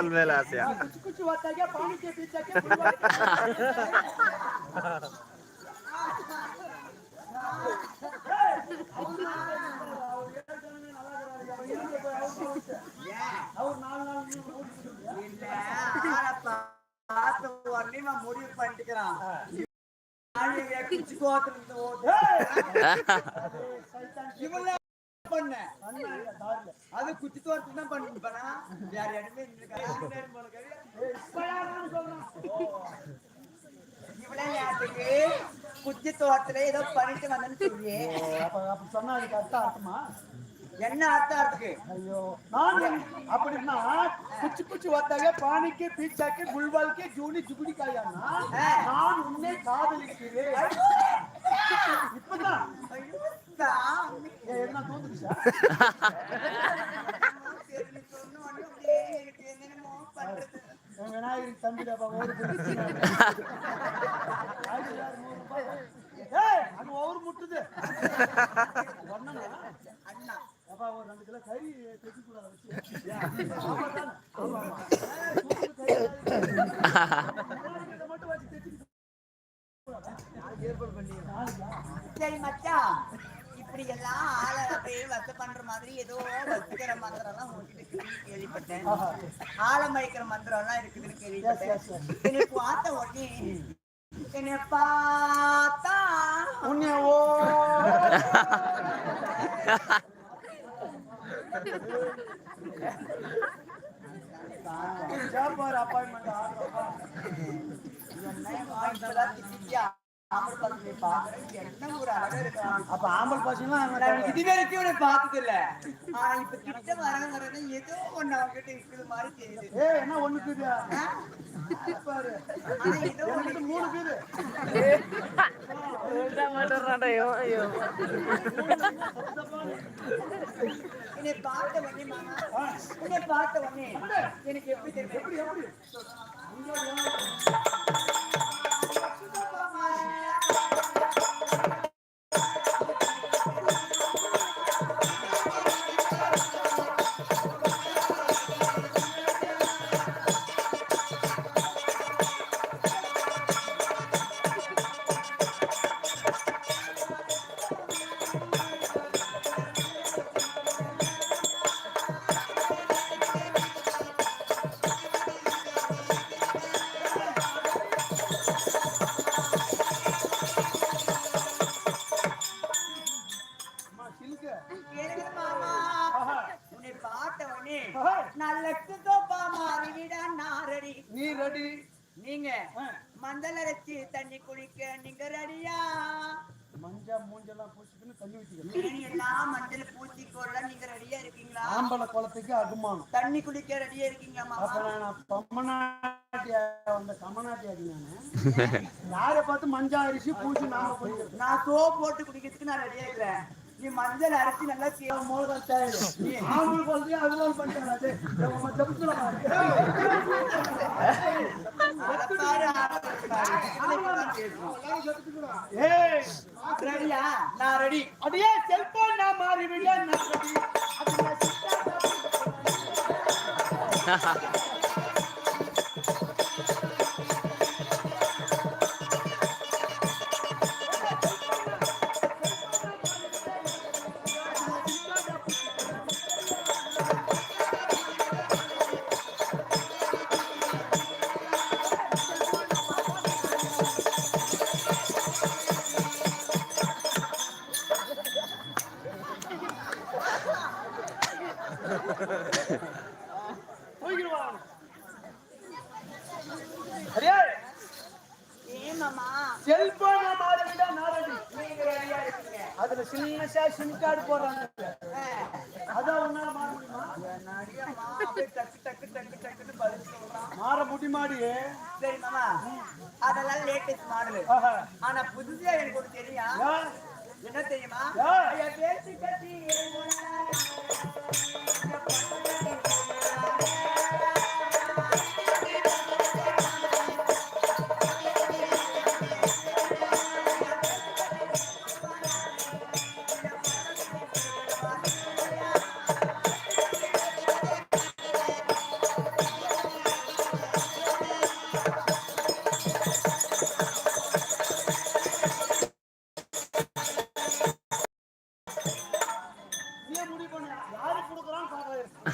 கடல் மேல ஆசையா कुछ कुछ होता है पानी के पीछे के बुलबुल அவர் நாலு நாள் இல்ல, ஆளை பார்த்த உடனே நான் முடிவு பண்ணிட்டுக்கிறேன். நாளைக்கு குச்சி கோத்துல இருந்து ஓடு. பண்ண. அது குச்சி தோட்டத்துக்கு தான் பண்ணிருப்பானா? வேற இடமே நேரத்துக்கு குச்சி தோட்டத்துல ஏதோ பண்ணிட்டு வந்தேன்னு சொல்லி சொன்னா அதுக்கு அர்த்தம் அர்த்தமா? என்ன அர்த்தம் இருக்கு ஐயோ நான் அப்படின்னா குச்சி குச்சி வந்தாங்க பானிக்கு பீச்சாக்கு குல்வால்க்கு ஜூனி ஜுகுடி காயானா நான் உன்னை காதலிக்கிறேன். இப்பதான் என்ன தோந்துருச்சா சரி, அது ஒவ்வொரு முட்டுது அண்ணா அப்பா, ஒரு ரெண்டு கிலோ கறி தைக்க கூடாது வச்சு. மட்டும் வச்சு சரி மச்சான் எல்லாம் ஆளை அப்படியே வச பண்ற மாதிரி ஏதோ வச்சுக்கிற மந்திரம் எல்லாம் கேள்விப்பட்டேன். ஆளை மயக்கிற மந்திரம் எல்லாம் இருக்குதுன்னு கேள்விப்பட்டேன். பார்த்த உடனே என்னை பார்த்தா உன்னை ஓ அப்பாயின்மெண்ட் என்ன ஒரு அழகா இருக்கான் அப்ப ஆம்பல் நான் இது வரைக்கும் இவனை பார்த்தது இல்ல ஆனா இப்ப கிட்ட வர வர ஏதோ ஒண்ணு மாதிரி தெரியுது. ஏய் என்ன ஒண்ணுக்குது பாரு. ஆனா ஏதோ ஒண்ணு மூணு பேரு என்னை பார்த்த உடனே மாமா என்னை பார்த்த உடனே எனக்கு எப்படி தெரியும் எப்படி எப்படி? நான் லட்சத்தோப்பா மாறிவிடா நாரடி. நீ ரெடி நீங்க மந்தல அரைச்சி தண்ணி குடிக்க நீங்க ரெடியா மஞ்சா மூஞ்செல்லாம் பூசிக்கின்னு தண்ணி ஊத்திக்கணும் மேனி எல்லாம் மஞ்சள் பூச்சி கோரலாம் நீங்க ரெடியா இருக்கீங்களா? ஆம்பளை குளத்துக்கு அகுமானம் தண்ணி குடிக்க ரெடியா இருக்கீங்களா அப்ப நான் பம்மநாட்டியா வந்த கமநாட்டியாடி நானு. யாரை பார்த்து மஞ்சா அரிசி பூசி நாம நான் சோப் போட்டு குடிக்கிறதுக்கு நான் ரெடியா இருக்கிறேன் நீ மஞ்சள் அரைச்சி நல்லா கீழே மோதான் தேவை நீ அதுதான் ரெடியா? நான் ரெடி. அப்படியே செல்போன் நான் மாறி விட நான் ரெடி செல்போன் நான் மாறி அதுல சின்ன சிம் கார்டு போடுறாங்க அதான் உன்னால மாற. முடியுமா டக்கு டக்கு டக்கு டக்குன்னு பதில் சொல்றான் மாற முடியுமாடி சரி மாமா அதெல்லாம் லேட்டஸ்ட் மாடல் ஆனா புதுசா எனக்கு தெரியும் என்ன தெரியுமா பேசி கட்டி